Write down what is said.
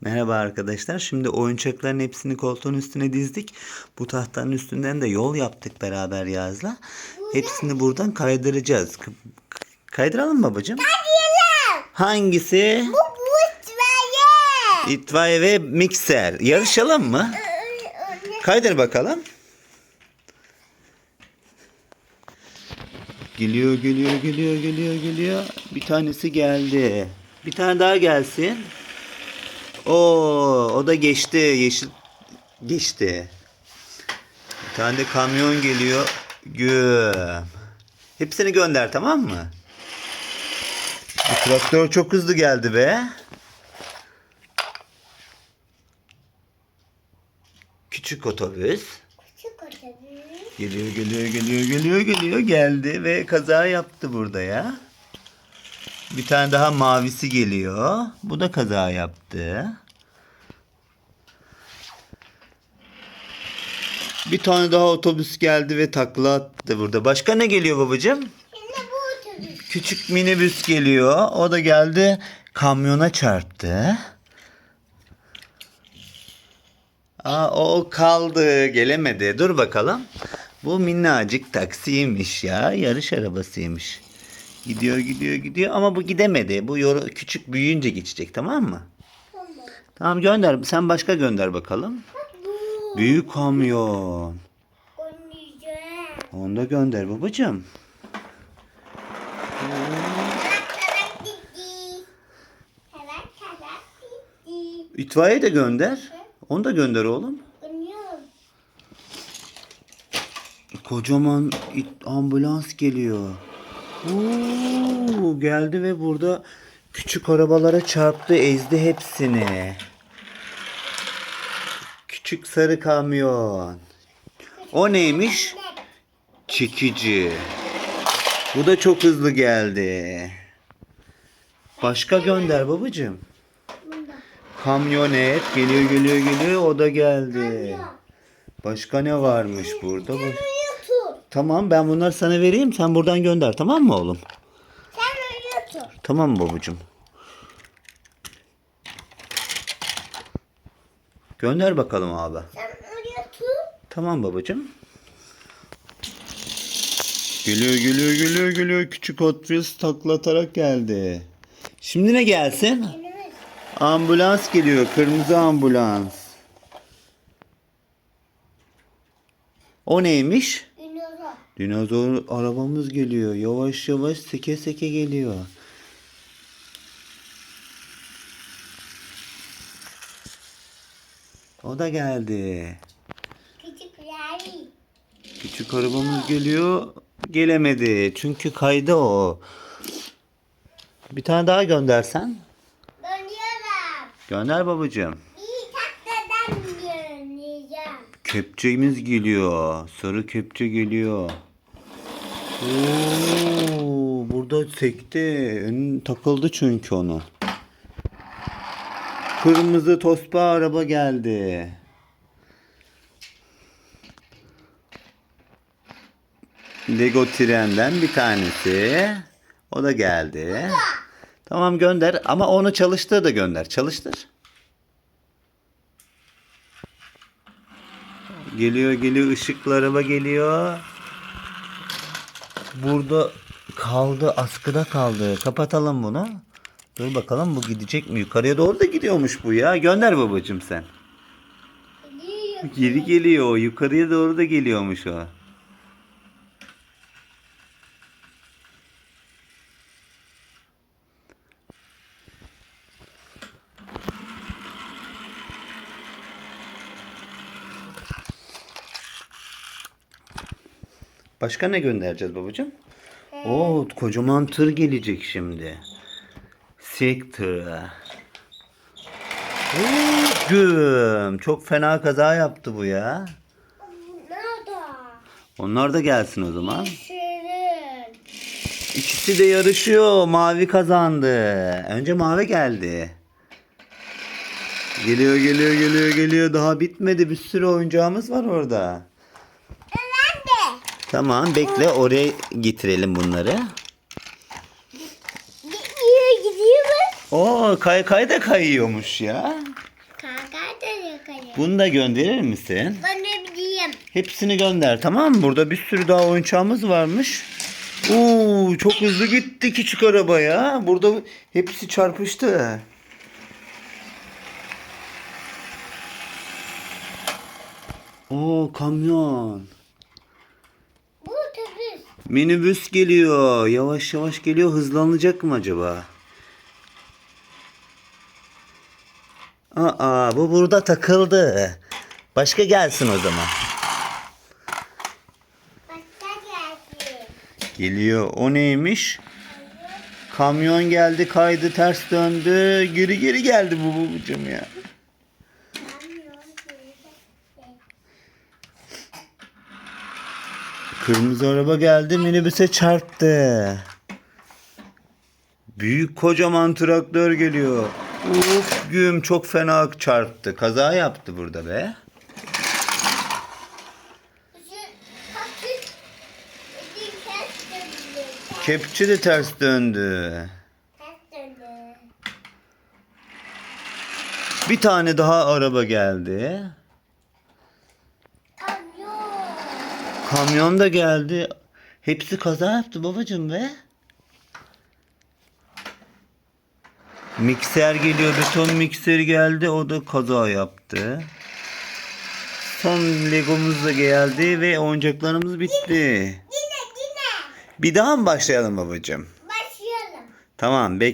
Merhaba arkadaşlar. Şimdi oyuncakların hepsini koltuğun üstüne dizdik. Bu tahtanın üstünden de yol yaptık beraber Yaz'la. Hepsini buradan kaydıracağız. K- Kaydıralım mı babacığım? Diyelim. Hangisi? Bu bu itfaiye. İtfaiye ve mikser. Yarışalım mı? Kaydır bakalım. Geliyor, geliyor, geliyor, geliyor, geliyor. Bir tanesi geldi. Bir tane daha gelsin. Oo, o da geçti. Yeşil geçti. Bir tane de kamyon geliyor. Güm. Hepsini gönder tamam mı? Bu traktör çok hızlı geldi be. Küçük otobüs. Küçük otobüs. Geliyor geliyor geliyor geliyor geliyor geldi ve kaza yaptı burada ya. Bir tane daha mavisi geliyor. Bu da kaza yaptı. Bir tane daha otobüs geldi ve takla attı burada. Başka ne geliyor babacığım? Küçük minibüs geliyor. O da geldi kamyona çarptı. Aa, o kaldı gelemedi. Dur bakalım. Bu minnacık taksiymiş ya. Yarış arabasıymış. Gidiyor gidiyor gidiyor ama bu gidemedi. Bu yoru küçük büyüyünce geçecek tamam mı? Tamam. Tamam gönder. Sen başka gönder bakalım. Bu. Büyük kamyon. Onu da gönder babacığım. İtfaiye de gönder. Onu da gönder oğlum. Kocaman ambulans geliyor. Oo, geldi ve burada küçük arabalara çarptı, ezdi hepsini. Küçük sarı kamyon. O neymiş? Çekici. Bu da çok hızlı geldi. Başka gönder babacığım. Kamyonet geliyor geliyor geliyor o da geldi. Başka ne varmış burada? Bak-. Tamam ben bunları sana vereyim. Sen buradan gönder tamam mı oğlum? Sen oraya tur. Tamam babacığım. Gönder bakalım abi. Sen oraya tur. Tamam babacığım. Geliyor geliyor geliyor geliyor. Küçük Wheels taklatarak geldi. Şimdi ne gelsin? Ambulans geliyor. Kırmızı ambulans. O neymiş? Dinozor. Arabamız geliyor. Yavaş yavaş seke seke geliyor. O da geldi. Küçük yari. Küçük arabamız geliyor. Gelemedi. Çünkü kaydı o. Bir tane daha göndersen. Dönüyorum. Gönder babacığım. Kepçemiz geliyor. Sarı kepçe geliyor. Oo, burada sekti. Ön takıldı çünkü onu. Kırmızı tospa araba geldi. Lego trenden bir tanesi. O da geldi. Tamam gönder ama onu çalıştır da gönder. Çalıştır. Geliyor geliyor ışıklı araba geliyor. Burada kaldı askıda kaldı. Kapatalım bunu. Dur bakalım bu gidecek mi? Yukarıya doğru da gidiyormuş bu ya. Gönder babacığım sen. Geri geliyor. Yukarıya doğru da geliyormuş o. Başka ne göndereceğiz babacığım? Oo, kocaman tır gelecek şimdi. Sek tırı. Güm. Çok fena kaza yaptı bu ya. Nerede? Onlar da gelsin o zaman. Şirin. İkisi de yarışıyor. Mavi kazandı. Önce mavi geldi. Geliyor geliyor geliyor geliyor. Daha bitmedi. Bir sürü oyuncağımız var orada. Tamam bekle oraya getirelim bunları. Gidiyor gidiyor mu? Oo kay kay da kayıyormuş ya. Bunu da gönderir misin? Ne bileyim. Hepsini gönder tamam mı? Burada bir sürü daha oyuncağımız varmış. Oo çok hızlı gitti küçük araba ya. Burada hepsi çarpıştı. Oo kamyon. Minibüs geliyor. Yavaş yavaş geliyor. Hızlanacak mı acaba? Aa bu burada takıldı. Başka gelsin o zaman. Başka geldi. Geliyor. O neymiş? Kamyon geldi kaydı ters döndü. Geri geri geldi bu babacığım ya. Kırmızı araba geldi minibüse çarptı. Büyük kocaman traktör geliyor. Uf güm çok fena çarptı. Kaza yaptı burada be. Kepçe de ters döndü. Ters döndü. Bir tane daha araba geldi. Kamyon. Kamyon da geldi. Hepsi kaza yaptı babacığım be. Mikser geliyor. Beton mikseri geldi. O da kaza yaptı. Son Legomuz da geldi ve oyuncaklarımız bitti. Yine yine. Bir daha mı başlayalım babacığım? Başlayalım. Tamam bekle.